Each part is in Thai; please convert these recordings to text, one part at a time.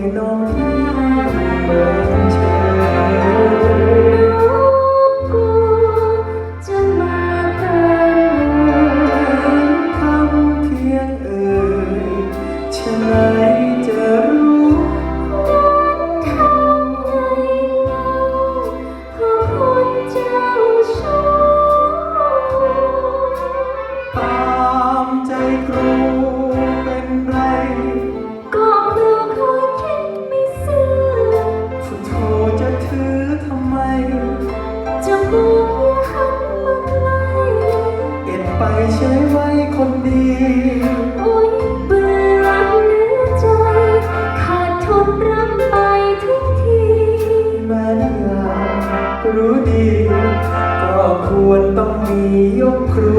Señor. ต้องมียกครู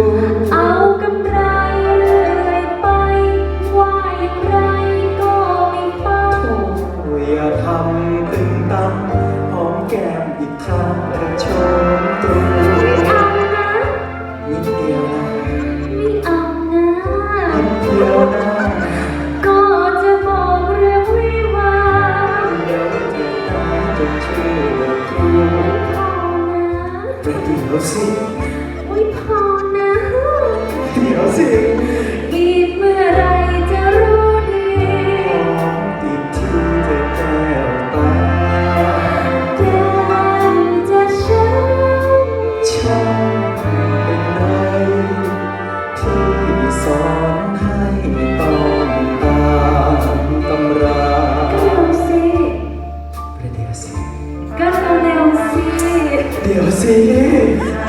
Yeah.